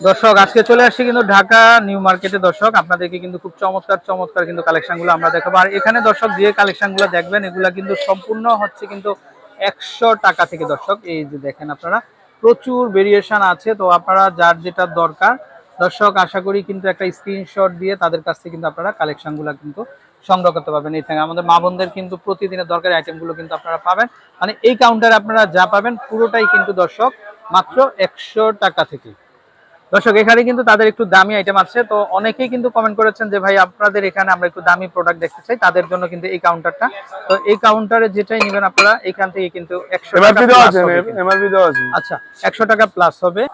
দর্শক, আজকে চলে আসছি কিন্তু ঢাকা নিউ মার্কেটে। দর্শক, আপনাদেরকে কিন্তু খুব চমৎকার চমৎকার কিন্তু কালেকশনগুলো আমরা দেখাবো। আর এখানে দর্শক, যে কালেকশনগুলো দেখবেন, এগুলা কিন্তু সম্পূর্ণ হচ্ছে কিন্তু একশো টাকা থেকে। দর্শক, এই যে দেখেন আপনারা, প্রচুর ভেরিয়েশন আছে। তো আপনারা যার যেটা দরকার, দর্শক, আশা করি কিন্তু একটা স্ক্রিনশট দিয়ে তাদের কাছ থেকে কিন্তু আপনারা কালেকশনগুলো কিন্তু সংগ্রহ করতে পারবেন। এই থেকে আমাদের মা বোনদের কিন্তু প্রতিদিনের দরকারি আইটেমগুলো কিন্তু আপনারা পাবেন। মানে এই কাউন্টারে আপনারা যা পাবেন, পুরোটাই কিন্তু দর্শক, মাত্র একশো টাকা থেকে। দর্শক এখানে কিন্তু তাদের একটু দামি আইটেম আছে। তো অনেকেই কিন্তু কমেন্ট করেছেন যে ভাই আপনাদের এখানে আমরা একটু দামি প্রোডাক্ট দেখতে চাই। তাদের জন্য কিন্তু এই কাউন্টারটা তো এই কাউন্টারে যেটাই নেবেন আপনারা এখান থেকে কিন্তু একশো আচ্ছা একশো টাকা প্লাস হবে।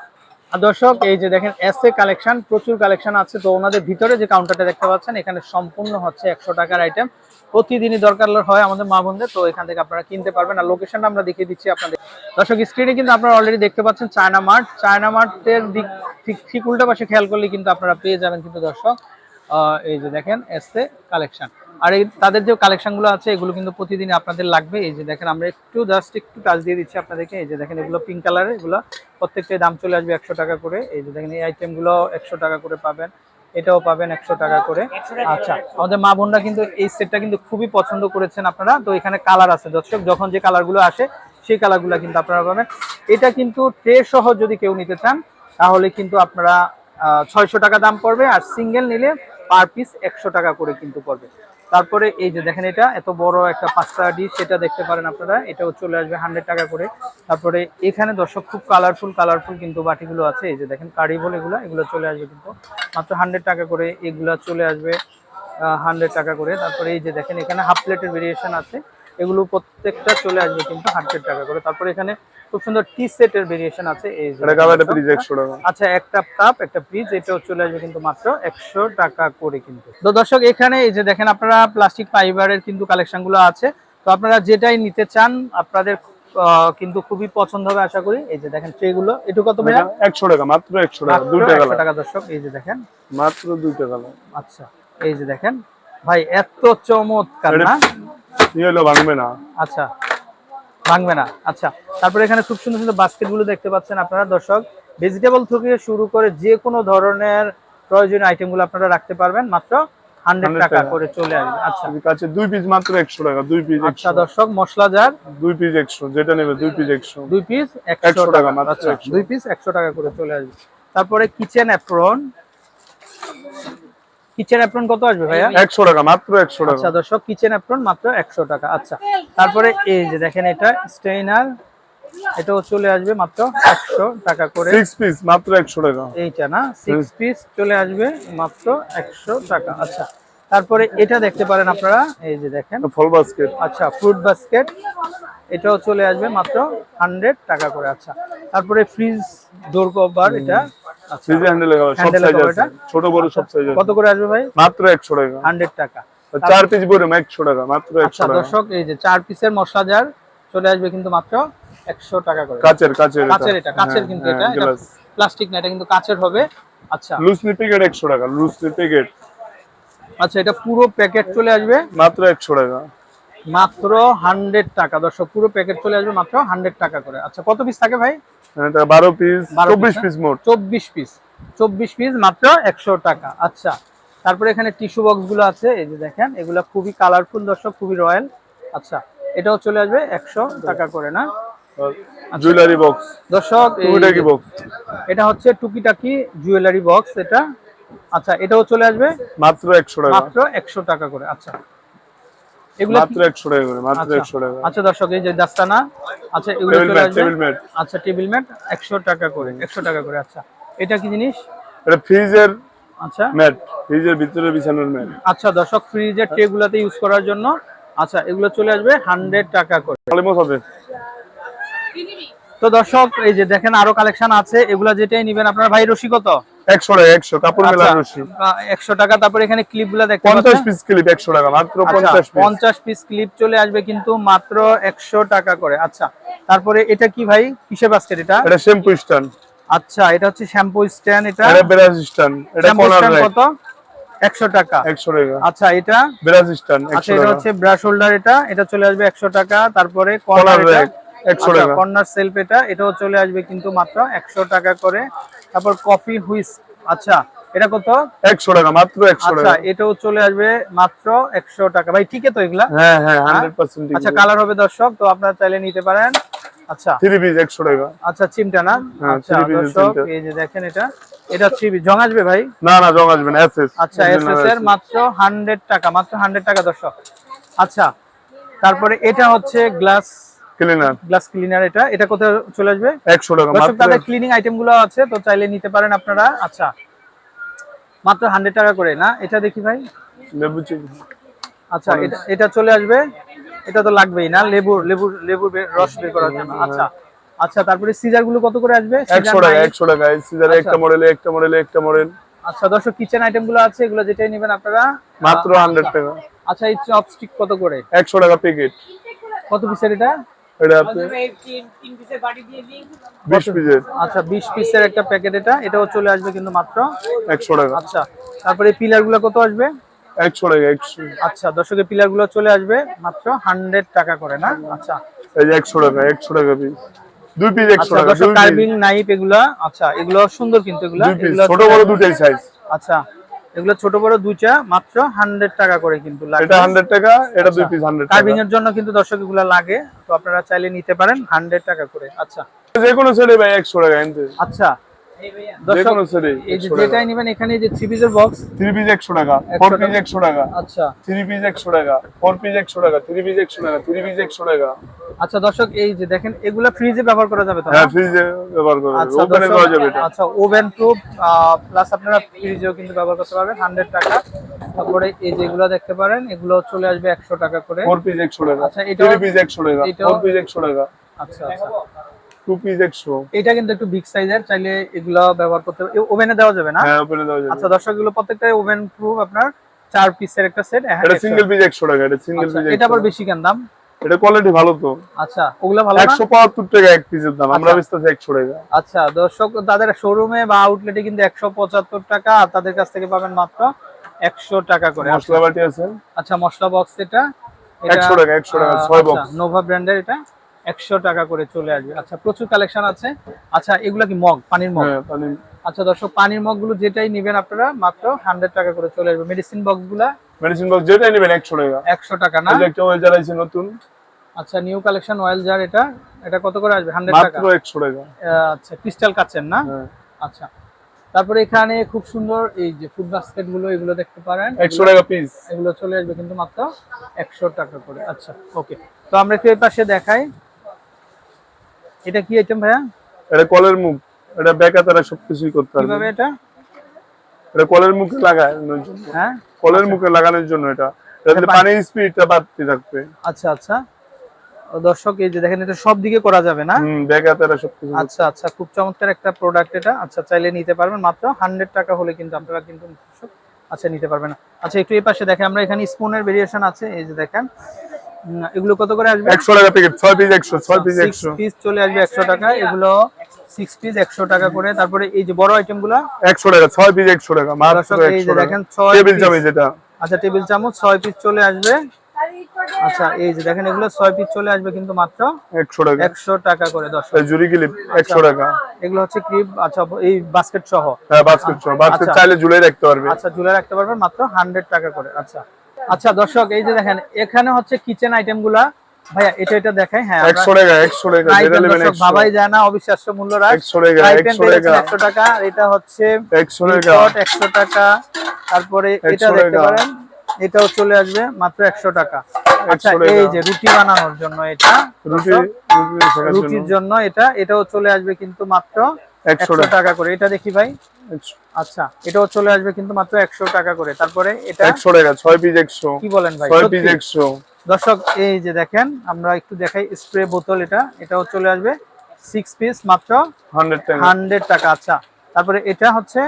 দর্শক এই যে দেখেন এস এ কালেকশন প্রচুর কালেকশন আছে। তো ওনাদের ভিতরে যে কাউন্টারটা দেখতে পাচ্ছেন এখানে সম্পূর্ণ হচ্ছে একশো টাকার আইটেম প্রতিদিনই দরকার হয় আমাদের মা বোনদের তো এখান থেকে আপনারা কিনতে পারবেন। আর লোকেশনটা আমরা দেখিয়ে দিচ্ছি আপনাদের। দর্শক স্ক্রিনে কিন্তু আপনারা অলরেডি দেখতে পাচ্ছেন চায়না মার্ট চায়না মার্টের দিক ঠিক ঠিক উল্টা পাশে খেয়াল করলে কিন্তু আপনারা পেয়ে যাবেন কিন্তু দর্শক। এই যে দেখেন এস কালেকশন আর এই তাদের যে কালেকশনগুলো আছে, এগুলো কিন্তু প্রতিদিন আপনাদের লাগবে। এই যে দেখেন, আমরা একটু জাস্ট একটু টাচ দিয়ে দিচ্ছি আপনাদেরকে। এই যে দেখেন, এগুলো পিঙ্ক কালারের এগুলো প্রত্যেকটাই দাম চলে আসবে একশো টাকা করে। এই যে দেখেন, এই আইটেমগুলো একশো টাকা করে পাবেন। এটাও পাবেন একশো টাকা করে। আচ্ছা আমাদের মা বোনরা কিন্তু এই সেটটা কিন্তু খুবই পছন্দ করেছেন আপনারা। তো এখানে কালার আছে। দর্শক, যখন যে কালারগুলো আসে সেই কালারগুলো কিন্তু আপনারা পাবেন। এটা কিন্তু ট্রে সহ যদি কেউ নিতে চান, তাহলে কিন্তু আপনারা ছয়শো টাকা দাম পড়বে আর সিঙ্গেল নিলে পার পিস একশো টাকা করে কিন্তু পড়বে। তারপরে এই যে দেখেন এটা, এত বড় একটা পাঁচটা ডিশ, সেটা দেখতে পারেন আপনারা। এটাও চলে আসবে হান্ড্রেড টাকা করে। তারপরে এখানে দর্শক খুব কালারফুল কালারফুল কিন্তু বাটিগুলো আছে। এই যে দেখেন কারিবল এগুলো এগুলো চলে আসবে কিন্তু। মাত্র হান্ড্রেড টাকা করে এগুলো চলে আসবে হান্ড্রেড টাকা করে। তারপরে এই যে দেখেন এখানে হাফ প্লেটের ভেরিয়েশন আছে। এগুলো প্রত্যেকটা চলে আসবে কিন্তু হান্ড্রেড টাকা করে। তারপরে এখানে খুব সুন্দর টি সেটের ভেরিয়েশন আছে এই এটা টাকা আচ্ছা একটা কাপ একটা ফ্রিজ এটাও চলে আসবে কিন্তু মাত্র একশো টাকা করে কিন্তু। তো দর্শক এখানে এই যে দেখেন আপনারা প্লাস্টিক ফাইবারের কিন্তু কালেকশনগুলো আছে। তো আপনারা যেটাই নিতে চান আপনাদের কিন্তু খুবই পছন্দ হবে আশা করি। এই যে দেখেন ট্রেগুলো একটু কত ভাইয়া? একশো টাকা মাত্র একশো টাকা মাত্র দুইটা 100 টাকা দর্শক এই যে দেখেন। মাত্র দুইটা কালার আচ্ছা এই যে দেখেন। ভাই এত চমৎকার না? হলো ভাঙবে না। আচ্ছা ভাঙবে না। আচ্ছা তারপরে এখানে খুব সুন্দর সুন্দর বাস্কেটগুলো দেখতে পাচ্ছেন আপনারা। দর্শক ভেজিটেবল থেকে শুরু করে যে কোনো ধরনের প্রয়োজনীয় আইটেমগুলো আপনারা রাখতে পারবেন। মাত্র হান্ড্রেড টাকা। করে চলে আসবে। আচ্ছা। কাছে দুই পিস মাত্র একশো টাকা দুই পিস আচ্ছা দর্শক মশলা জার। দুই পিস একশো যেটা নেবে দুই পিস একশো। দুই পিস একশো টাকা, টাকা। আচ্ছা দুই পিস একশো টাকা করে চলে আসবে। তারপরে কিচেন অ্যাপ্রন কিচেন অ্যাপ্রন কত আসবে ভাইয়া? একশো টাকা মাত্র একশো টাকা। আচ্ছা দর্শক কিচেন অ্যাপ্রন মাত্র একশো টাকা। আচ্ছা তারপরে এই যে দেখেন এটা স্টেইনার এটাও চলে আসবে মাত্র একশো টাকা করে। পিস মাত্র একশো টাকা। এইটা না সিক্স পিস চলে আসবে মাত্র একশো টাকা। আচ্ছা তারপরে এটা দেখতে পারেন আপনারা এই যে দেখেন। ফল বাস্কেট আচ্ছা ফ্রুট বাস্কেট এটাও চলে আসবে মাত্র হান্ড্রেড টাকা করে আচ্ছা। তারপরে ফ্রিজ ডোর কভার এটা আচ্ছা। হ্যান্ডেল সব সাইজ আছে। ছোট বড় সব সাইজ কত করে আসবে ভাই? মাত্র একশো টাকা। চার পিস বড় একশো টাকা মাত্র আচ্ছা দর্শক এই যে চার পিসের মশলা জার চলে আসবে কিন্তু মাত্র একশো টাকা করে। কাচের কাচের কাচের এটা কাচের কিন্তু এটা। প্লাস্টিক না এটা কিন্তু কাচের হবে। আচ্ছা। লুসলি প্যাকেট একশো টাকা লুসলি প্যাকেট আচ্ছা এটা পুরো প্যাকেট চলে আসবে? মাত্র একশো টাকা। মাত্র হান্ড্রেড টাকা। দর্শক পুরো প্যাকেট চলে আসবে মাত্র হান্ড্রেড টাকা করে। আচ্ছা কত পিস থাকে ভাই? বারো পিস 12 চব্বিশ পিস মোট। চব্বিশ পিস চব্বিশ পিস মাত্র একশো টাকা। আচ্ছা তারপরে এখানে টিস্যু বক্সগুলো আছে। এই যে দেখেন এগুলো খুবই কালারফুল দর্শক খুবই রয়্যাল আচ্ছা এটাও চলে আসবে একশো টাকা করে না? জুয়েলারি বক্স দর্শক এটা হচ্ছে টুকিটাকি জুয়েলারি বক্স এটা। আচ্ছা এটাও চলে আসবে? মাত্র একশো টাকা। মাত্র একশো টাকা করে আচ্ছা। এগুলো মাত্র একশো টাকা করে মাত্র আচ্ছা। একশো টাকা। আচ্ছা দর্শক এই যে দাস্তানা আচ্ছা এগুলো চলে আসবে? টেবিল ম্যাট আচ্ছা টেবিল ম্যাট একশো টাকা করে একশো টাকা করে আচ্ছা। এটা কি জিনিস? এটা ফ্রিজের আচ্ছা। ম্যাট ফ্রিজের ভিতরে বিছানোর ম্যাট আচ্ছা দর্শক ফ্রিজের ট্রে গুলাতে ইউজ করার জন্য আচ্ছা এগুলো চলে আসবে হান্ড্রেড টাকা করে। হবে তো দর্শক এই যে দেখেন আরও কালেকশন আছে এগুলা যেটাই নিবেন আপনার ভাই রশি কত একশো টাকা একশো কাপড় মেলা রশি। একশো টাকা তারপর এখানে ক্লিপগুলা দেখতে পঞ্চাশ পিস ক্লিপ একশো টাকা মাত্র আচ্ছা, পঞ্চাশ পিস পঞ্চাশ পিস ক্লিপ চলে আসবে কিন্তু মাত্র একশো টাকা করে। আচ্ছা তারপরে এটা কি ভাই? কিসে বাস্কেট এটা? এটা শ্যাম্পু স্ট্যান্ড আচ্ছা এটা হচ্ছে শ্যাম্পু স্ট্যান্ড এটা? এটা ব্রাশ স্ট্যান্ড এটা কর্নার কত? একশো টাকা। একশো টাকা। আচ্ছা এটা? ব্রাশ স্ট্যান্ড আচ্ছা একশো এটা হচ্ছে ব্রাশ হোল্ডার এটা এটা চলে আসবে একশো টাকা তারপরে কর্নার একশো টাকা। কর্নার সেলফ এটা এটাও চলে আসবে কিন্তু মাত্র একশো টাকা করে। তারপর কফি হুইস আচ্ছা এটা কত? একশো টাকা মাত্র একশো আচ্ছা টাকা। এটাও চলে আসবে মাত্র একশো টাকা। ভাই ঠিক তো এগুলা? হ্যাঁ হ্যাঁ পার্সেন্ট আচ্ছা কালার হবে দর্শক তো আপনারা চাইলে নিতে পারেন। আচ্ছা। পিস টাকা। আচ্ছা চিমটা না? হ্যাঁ, আচ্ছা দর্শক এই যে দেখেন এটা এটা থ্রি পিস জং আসবে ভাই? না না জং আসবে না এসএস আচ্ছা এসএস এর মাত্র হান্ড্রেড টাকা মাত্র হান্ড্রেড টাকা দর্শক। আচ্ছা তারপরে এটা হচ্ছে গ্লাস ক্লিনার গ্লাস ক্লিনার এটা। এটা কোথায় চলে আসবে? একশো টাকা মাত্র তাদের ক্লিনিং আইটেমগুলো আছে তো চাইলে নিতে পারেন আপনারা। আচ্ছা মাত্র হান্ড্রেড টাকা করে না? এটা দেখি ভাই। লেবু আচ্ছা এটা এটা চলে আসবে। এটা তো লাগবেই না লেবুর লেবুর লেবুর রস বের করার জন্য। আচ্ছা আচ্ছা তারপরে সিজারগুলো কত করে আসবে? একশো Scissor টাকা knife? একশো টাকা। এই সিজারে একটা মডেলে একটা মডেলে একটা মডেল আচ্ছা দর্শক কিচেন আইটেমগুলো আছে এগুলো যেটাই নেবেন আপনারা। মাত্র আ- হান্ড্রেড আচ্ছা। টাকা। আচ্ছা এই চপস্টিক কত করে? একশো টাকা প্যাকেট কত পিসের এটা? এটা বিশ পিসের আচ্ছা বিশ পিসের একটা প্যাকেট এটা। এটাও চলে আসবে কিন্তু মাত্র একশো টাকা। আচ্ছা তারপরে পিলারগুলো কত আসবে? একশো টাকা একশো আচ্ছা দর্শকের পিলারগুলো চলে আসবে মাত্র হান্ড্রেড টাকা করে না? আচ্ছা। এই যে একশো টাকা একশো টাকা পিস দুই পিস একশো আচ্ছা টাকা নাইফ এগুলা আচ্ছা এগুলো সুন্দর কিন্তু এগুলা। ছোট বড় দুটাই সাইজ আচ্ছা। এগুলো ছোট বড় দুইটা মাত্র হান্ড্রেড টাকা করে কিন্তু এটা হান্ড্রেড টাকা এটা দুই পিস হান্ড্রেড কার্ভিং এর জন্য কিন্তু দর্শক এগুলো লাগে তো আপনারা চাইলে নিতে পারেন হান্ড্রেড টাকা করে। আচ্ছা। যে কোনো ছেলে ভাই একশো টাকা আচ্ছা। দর্শক এই যে যেটাই নেবেন এখানে যে থ্রি পিসের বক্স থ্রি পিস একশো টাকা ফোর পিস একশো টাকা। আচ্ছা। থ্রি পিস একশো টাকা ফোর পিস একশো টাকা থ্রি পিস একশো টাকা থ্রি পিস একশো টাকা। আচ্ছা দর্শক এই যে দেখেন এগুলা ফ্রিজে ব্যবহার করা যাবে তো হ্যাঁ ফ্রিজে ব্যবহার করবে আচ্ছা ওখানে দর্শক, করা যাবে এটা। আচ্ছা ওভেন প্রুফ প্লাস আপনারা ফ্রিজেও কিন্তু ব্যবহার করতে পারবেন হান্ড্রেড টাকা। তারপরে এই যেগুলো দেখতে পারেন এগুলো চলে আসবে একশো টাকা করে। ফোর পিস একশো টাকা। আচ্ছা, এটাও- থ্রি পিস একশো টাকা। এটাও- ফোর পিস একশো টাকা। আচ্ছা আচ্ছা। টু পিস একশো। এটা কিন্তু একটু বিগ সাইজের চাইলে এগুলো ব্যবহার করতে ওভেনে দেওয়া যাবে না? হ্যাঁ ওপেনে দেওয়া যাবে। আচ্ছা দর্শক এগুলো প্রত্যেকটাই ওভেন প্রুফ আপনার চার পিসের একটা সেট এটা সিঙ্গেল পিস একশো টাকা এটা সিঙ্গেল পিস এটা আবার বেশি কেন দাম? এটা কোয়ালিটি ভালো তো। আচ্ছা ওগুলো ভালো না? একশো বাহাত্তর টাকা এক পিসের দাম আমরা আচ্ছা। বেচতেছি একশো টাকা। আচ্ছা দর্শক তাদের শোরুমে বা আউটলেটে কিন্তু একশো পঁচাত্তর টাকা আর তাদের কাছ থেকে পাবেন মাত্র একশো টাকা করে। মশলা বাটি আছে? আচ্ছা মশলা বক্স এটা। একশো টাকা একশো টাকা ছয় বক্স নোভা ব্র্যান্ডের এটা। একশো টাকা করে চলে আসবে। আচ্ছা প্রচুর কালেকশন আছে। আচ্ছা এগুলা কি মগ? পানির মগ? হ্যাঁ পানি আচ্ছা দর্শক পানির মগগুলো যেটাই নেবেন আপনারা মাত্র হান্ড্রেড টাকা করে চলে আসবে। মেডিসিন বক্সগুলা? মেডিসিন বক্স যেটাই নেবেন একশো টাকা। একশো টাকা না? যে একটা ওয়েল জ্বালাইছে নতুন আচ্ছা নিউ কালেকশন অয়েল জার এটা। এটা কত করে আসবে? হান্ড্রেড টাকা? মাত্র একশো টাকা। আহ, আচ্ছা ক্রিস্টাল কাচেন না? হ্যাঁ। আচ্ছা তারপরে এখানে খুব সুন্দর এই যে ফুড বাস্কেটগুলো এগুলো দেখতে পারেন। একশো টাকা পিস এগুলো চলে আসবে কিন্তু মাত্র একশো টাকা করে। আচ্ছা ওকে তো আমরা একটু এই পাশে দেখাই। এটা কি আইটেম ভাইয়া? এটা কলের মুখ। এটা বেকা তারা সবকিছুই করতে কীভাবে এটা? এটা কলের মুখে লাগানোর জন্য। হ্যাঁ? কলের মুখে লাগানোর জন্য এটা। এটাতে পানি- পানির স্পিডটা বাড়তে থাকবে। আচ্ছা আচ্ছা। দর্শক এই যে দেখেন এটা সব দিকে করা যাবে না? আচ্ছা আচ্ছা খুব চমৎকার একটা প্রোডাক্ট এটা। আচ্ছা চাইলে নিতে পারবেন মাত্র হান্ড্রেড টাকা হলে কিন্তু আপনারা কিন্তু আচ্ছা নিতে পারবেন আচ্ছা একটু এই পাশে দেখেন আমরা এখানে স্পুনের ভেরিয়েশন আছে এই যে দেখেন। এগুলো কত করে আসবে? একশো টাকা প্যাকেট ছয় পিস একশো ছয় পিস সিক্স একশো। পিস চলে আসবে একশো টাকা এগুলো সিক্স পিস একশো টাকা করে। তারপরে এই যে বড় আইটেমগুলা একশো টাকা ছয় পিস একশো টাকা মাত্র দর্শক এই যে দেখেন টেবিল। চামচ আচ্ছা টেবিল চামচ ছয় পিস চলে আসবে। আচ্ছা এই যে দেখেন এগুলো ছয় পিস চলে আসবে কিন্তু মাত্র একশো টাকা। একশো টাকা করে এই জুরি ক্লিপ একশো টাকা। এগুলো হচ্ছে ক্রিপ আচ্ছা এই বাস্কেট সহ। হ্যাঁ বাস্কেট সহ। বাস্কেট আচ্ছা। চাইলে ঝুলে রাখতে পারবে। আচ্ছা ঝুলে রাখতে পারবেন মাত্র হান্ড্রেড টাকা করে আচ্ছা। আচ্ছা দর্শক এই যে দেখেন এখানে হচ্ছে কিচেন আইটেমগুলা। ভাইয়া এটা এটা দেখাই হ্যাঁ আমরা একশো টাকা একশো টাকা fry যেটা নেবেন দর্শক একশো। যায় না অবিশ্বাস্য মূল্য রাখ একশো টাকা একশো টাকা। একশো টাকা এটা হচ্ছে একশো টাকা। একশো টাকা। তারপরে এটা দেখতে পারেন এটাও চলে আসবে মাত্র একশো টাকা। আচ্ছা এই যে রুটি বানানোর জন্য এটা রুটির জন্য এটা এটাও চলে আসবে কিন্তু মাত্র একশো টাকা। করে। এটা দেখি ভাই। আচ্ছা এটাও চলে আসবে কিন্তু মাত্র একশো টাকা করে। তারপরে এটা একশো টাকা ছয় পিস একশো। কি বলেন ভাই? ছয় পিস একশো। দর্শক এই যে দেখেন আমরা একটু দেখাই স্প্রে বোতল এটা। এটাও চলে আসবে। সিক্স পিস মাত্র হান্ড্রেড টাকা আচ্ছা। তারপরে এটা হচ্ছে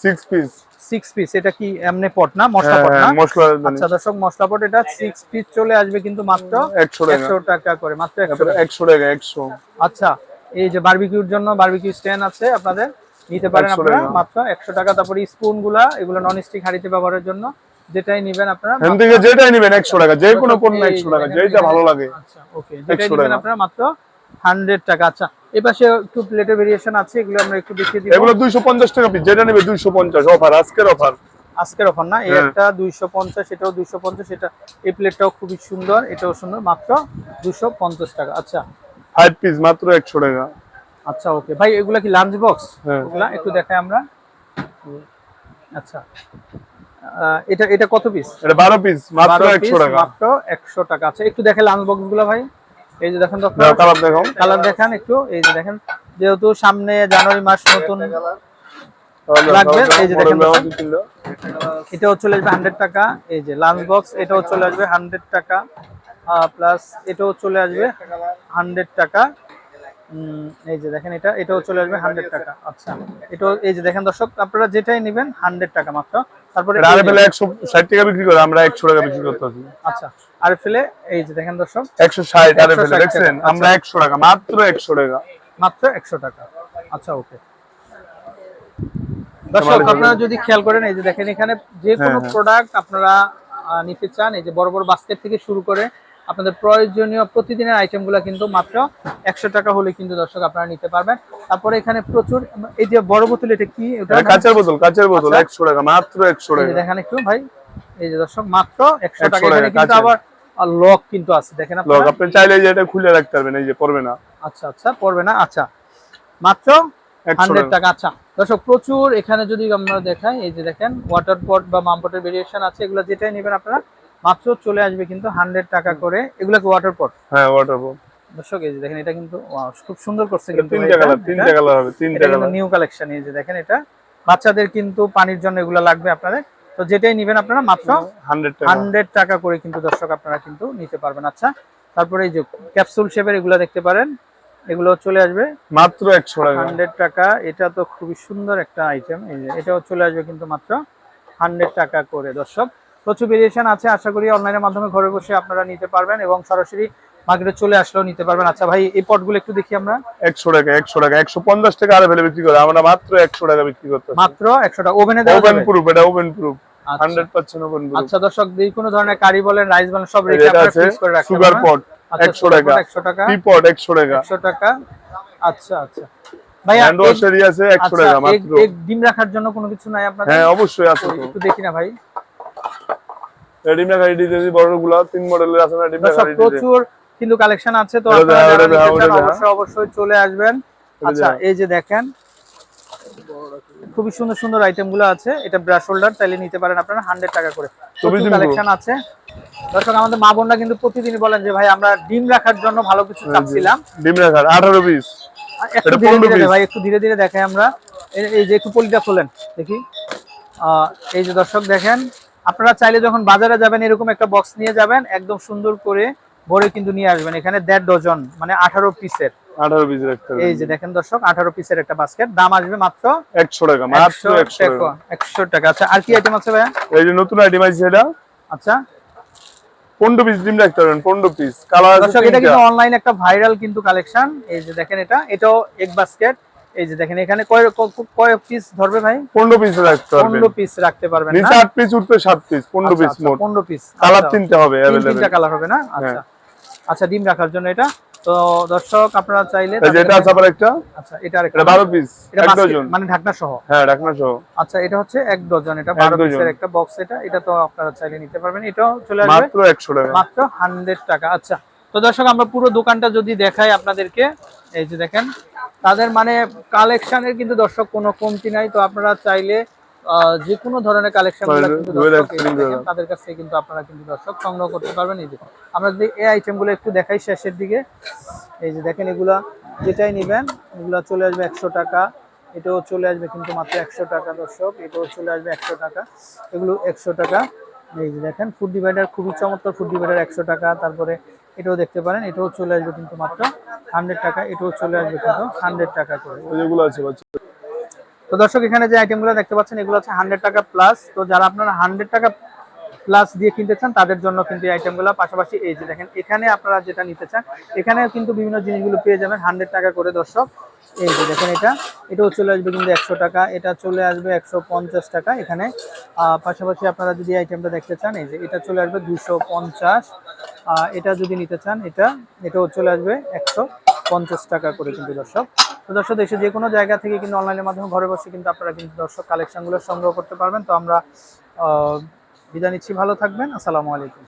সিক্স পিস সিক্স পিস এটা কি এমনি পট না? মশলা পট না? হ্যাঁ মশলা আচ্ছা দর্শক মশলা পট এটা সিক্স পিস চলে আসবে কিন্তু মাত্র একশো টাকা। একশো টাকা করে মাত্র একশো তারপরে টাকা। একশো টাকা একশো। আচ্ছা এই যে বারবিকিউর জন্য বারবিকিউ স্ট্যান্ড আছে আপনাদের নিতে পারেন আপনারা মাত্র একশো টাকা। তারপরে স্পুনগুলা এগুলো নন স্টিক হাঁড়িতে ব্যবহারের জন্য যেটাই নিবেন আপনারা এখান থেকে যেটাই নেবেন একশো টাকা যে কোনো পণ্য এই একশো যে টাকা যেটা ভালো লাগে। আচ্ছা ওকে যেটাই 100 নিবেন। আপনারা মাত্র হান্ড্রেড টাকা আচ্ছা। এই পাশে একটু প্লেটের ভেরিয়েশন আছে এগুলো আমরা একটু দেখিয়ে দিব। এগুলো দুইশো পঞ্চাশ টাকা পিস যেটা নেবে দুইশো পঞ্চাশ অফার আজকের অফার আজকের অফার না? হ্যাঁ। দুইশো পঞ্চাশ এটাও দুইশো পঞ্চাশ এটা এই প্লেটটাও খুবই সুন্দর এটাও সুন্দর মাত্র দুশো পঞ্চাশ টাকা আচ্ছা। ফাইভ পিস মাত্র একশো টাকা। আচ্ছা ওকে ভাই এগুলা কি লাঞ্চ বক্স হ্যাঁ। এগুলা একটু দেখাই আমরা। আচ্ছা। এটা এটা কত পিস এটা বারো পিস মাত্র একশো টাকা। মাত্র একশো টাকা। আচ্ছা একটু দেখেন লাঞ্চ বক্সগুলো ভাই। এই যে দেখেন দাও কালার দেখো কালার দেখান একটু। এই যে দেখেন যেহেতু সামনে জানুয়ারি মাস নতুন লাগবে, এই যে দেখেন দেখুন। এটাও চলে আসবে হান্ড্রেড টাকা। এই যে লাঞ্চ বক্স এটাও চলে আসবে হান্ড্রেড টাকা। প্লাস এটাও চলে আসবে হান্ড্রেড টাকা। উম, এই যে দেখেন এটা এটাও চলে আসবে হান্ড্রেড টাকা। আচ্ছা এটাও এই যে দেখেন দর্শক আপনারা যেটাই নেবেন হান্ড্রেড টাকা মাত্র। তারপরে টাকা বিক্রি করে আমরা একশো টাকা বিক্রি করতেছি। আচ্ছা আর ফেলে এই যে দেখেন দর্শক একশো ষাট আরে 160 ফেলে দেখছেন? আমরা একশো টাকা মাত্র একশো টাকা। মাত্র একশো টাকা। আচ্ছা ওকে। দর্শক আপনারা যদি খেয়াল করেন এই যে দেখেন এখানে যে কোনো হ্যাঁ, হ্যাঁ। প্রোডাক্ট আপনারা নিতে চান এই যে বড় বড় বাস্কেট থেকে শুরু করে আপনাদের প্রয়োজনীয় প্রতিদিনের আইটেমগুলো কিন্তু মাত্র একশো টাকা হলে কিন্তু দর্শক আপনারা নিতে পারবেন। তারপরে এখানে প্রচুর এই যে বড় বোতল এটা কি? কাঁচের বোতল কাঁচের বোতল আচ্ছা। একশো টাকা মাত্র একশো টাকা। দেখেন একটু ভাই এই যে দর্শক মাত্র একশো টাকা। এখানে কিন্তু আবার লক কিন্তু আছে। দেখেন লোক আপনি চাইলে যে এটা খুলে রাখতে পারবেন এই যে পড়বে না। আচ্ছা আচ্ছা পড়বে না আচ্ছা। মাত্র হান্ড্রেড টাকা। আচ্ছা। দর্শক প্রচুর এখানে যদি আমরা দেখাই এই যে দেখেন ওয়াটার পট বা মামপটের ভেরিয়েশন আছে এগুলো যেটাই নেবেন আপনারা মাত্র চলে আসবে কিন্তু হান্ড্রেড টাকা করে। এগুলো কি ওয়াটার পট হ্যাঁ ওয়াটার প্রুফ দর্শক এই যে দেখেন এটা কিন্তু খুব সুন্দর করছে কিন্তু তিনটা কালার তিনটা কালার হবে তিনটা কালার নিউ কালেকশন এই যে দেখেন এটা। বাচ্চাদের কিন্তু পানির জন্য এগুলো লাগবে আপনাদের। তো যেটাই নেবেন আপনারা মাত্র হান্ড্রেড টাকা। হান্ড্রেড টাকা করে কিন্তু দর্শক আপনারা কিন্তু নিতে পারবেন। আচ্ছা তারপরে এই যে ক্যাপসুল শেপের এগুলো দেখতে পারেন। এগুলো চলে আসবে। মাত্র একশো টাকা। হান্ড্রেড টাকা। এটা তো খুবই সুন্দর একটা আইটেম এই যে এটাও চলে আসবে কিন্তু মাত্র হান্ড্রেড টাকা করে দর্শক। প্রচুর ভেরিয়েশন আছে আশা করি অনলাইনের মাধ্যমে ঘরে বসে আপনারা নিতে পারবেন এবং সরাসরি মার্কেটে চলে আসলেও নিতে পারবেন। আচ্ছা ভাই এই পটগুলো একটু দেখি আমরা। একশো টাকা একশো টাকা একশো পঞ্চাশ টাকা আরে ফেলে বিক্রি করে আমরা মাত্র একশো টাকা বিক্রি করতে মাত্র একশো টাকা। ওভেনে ওভেন? প্রুফ এটা ওপেন প্রুফ আচ্ছা। আচ্ছা দর্শক যে কোনো ধরনের কারি বলেন রাইস বলেন সব রেখে আপনারা আছে ফ্রিজ করে রাখতে সুগার পট আচ্ছা, একশো sugar টাকা। pot 100 টাকা। টি পট একশো টাকা। একশো টাকা। আচ্ছা আচ্ছা। ভাইয়া হ্যান্ড ওয়াশারি আছে একশো আচ্ছা, টাকা মাত্র এগ ডিম রাখার জন্য কোনো কিছু নাই আপনাদের? হ্যাঁ অবশ্যই আছে একটু দেখি না ভাই। রেডিমেড গাড়ি দিতেছি বড়গুলা তিন মডেলের আছে না রেডিমেড গাড়ি প্রচুর কিন্তু কালেকশন আছে তো আপনারা যারা নিতে চান অবশ্যই অবশ্যই চলে আসবেন। আচ্ছা এই যে দেখেন খুবই সুন্দর সুন্দর আইটেমগুলো আছে। এটা ব্রাশ হোল্ডার চাইলে নিতে পারেন আপনারা হান্ড্রেড টাকা করে। কালেকশন আছে। দর্শক আমাদের মা বোনরা কিন্তু প্রতিদিনই বলেন যে ভাই আমরা ডিম রাখার জন্য ভালো কিছু চাচ্ছিলাম। ডিম। রাখার আঠারো পিস একটু ধীরে ধীরে ভাই একটু ধীরে ধীরে দেখাই আমরা। এই- যে একটু পলিটা খোলেন দেখি। এই যে দর্শক দেখেন আপনারা চাইলে যখন বাজারে যাবেন এরকম একটা বক্স নিয়ে যাবেন একদম সুন্দর করে ভরে কিন্তু নিয়ে আসবেন। এখানে দেড় ডজন মানে আঠারো পিসের আঠারো এই যে দেখেন দর্শক আঠারো পিসের একটা বাস্কেট দাম আসবে মাত্র একশো টাকা মাত্র একশো টাকা। টাকা একশো টাকা। আচ্ছা আর কি আইটেম আছে ভাইয়া? এই যে নতুন আইটেম আছে এটা। আচ্ছা। পনেরো পিস ডিম রাখতে পারবেন পনেরো পিস কালার এটা কিন্তু অনলাইন একটা ভাইরাল কিন্তু কালেকশন এই যে দেখেন এটা এটাও এক বাস্কেট এই যে দেখেন এখানে কয় কয় পিস ধরবে ভাই? পনেরো পিস রাখতে পারবেন। পনেরো পিস রাখতে পারবেন নিচে আট পিস উঠবে সাত পিস পনেরো পিস মোট। পনেরো পিস কালার তিনটা হবে অ্যাভেলেবেল তিনটা কালার হবে না? আচ্ছা আচ্ছা ডিম রাখার জন্য এটা। তো দর্শক আপনারা চাইলে এই যে এটা আছে আবার একটা? আচ্ছা এটা আরেকটা। এটা বারো পিস এক ডজন মানে ঢাকনা সহ। হ্যাঁ রাখনা সহ। আচ্ছা এটা হচ্ছে এক ডজন এটা এক বারো ডজন। পিসের একটা বক্স এটা। এটা তো আপনারা চাইলে নিতে পারবেন। এটাও চলে আসবে। মাত্র একশো টাকা। মাত্র হান্ড্রেড টাকা আচ্ছা। তো দর্শক আমরা পুরো দোকানটা যদি দেখাই আপনাদেরকে এই যে দেখেন তাদের মানে কালেকশনের কিন্তু দর্শক কোনো কমতি নাই। তো আপনারা চাইলে যে কোনো ধরনের কালেকশন তাদের কাছ থেকে কিন্তু আপনারা কিন্তু দর্শক সংগ্রহ করতে পারবেন। এই যে আমরা যদি এই আইটেমগুলো একটু দেখাই শেষের দিকে। এই যে দেখেন এগুলা যেটাই নেবেন এগুলা চলে আসবে একশো টাকা। এটাও চলে আসবে কিন্তু মাত্র একশো টাকা দর্শক এটাও চলে আসবে একশো টাকা। এগুলো একশো টাকা। এই যে দেখেন ফুড ডিভাইডার খুবই চমৎকার ফুড ডিভাইডার একশো টাকা। তারপরে এটাও দেখতে পারেন এটাও চলে আসবে কিন্তু মাত্র হান্ড্রেড টাকা এটাও চলে আসবে কিন্তু হান্ড্রেড টাকা করে। ওই যেগুলো আছে তো দর্শক এখানে যে আইটেমগুলো দেখতে পাচ্ছেন এগুলো হচ্ছে হান্ড্রেড টাকা প্লাস তো যারা আপনারা হান্ড্রেড টাকা প্লাস দিয়ে কিনতে চান, তাদের জন্য কিন্তু এই আইটেমগুলো পাশাপাশি এই যে দেখেন, এখানে আপনারা যেটা নিতে চান, এখানেও কিন্তু বিভিন্ন জিনিসগুলো পেয়ে যাবেন হান্ড্রেড টাকা করে দর্শক। এই যে দেখেন এটা, এটাও চলে আসবে কিন্তু একশো টাকা, এটা চলে আসবে একশো পঞ্চাশ টাকা এখানে। পাশাপাশি আপনারা যদি আইটেমটা দেখতে চান, এই যে এটা চলে আসবে দুশো পঞ্চাশ। এটা যদি নিতে চান, এটা, এটাও চলে আসবে একশো পঞ্চাশ টাকা করে কিন্তু দর্শক। তো দর্শক, দেশে যে কোনো জায়গা থেকে কিন্তু অনলাইনের মাধ্যমে ঘরে বসে কিন্তু আপনারা কিন্তু দর্শক কালেকশনগুলো সংগ্রহ করতে পারবেন। তো আমরা বিদায় নিচ্ছি ভালো থাকবেন আসসালামু আলাইকুম।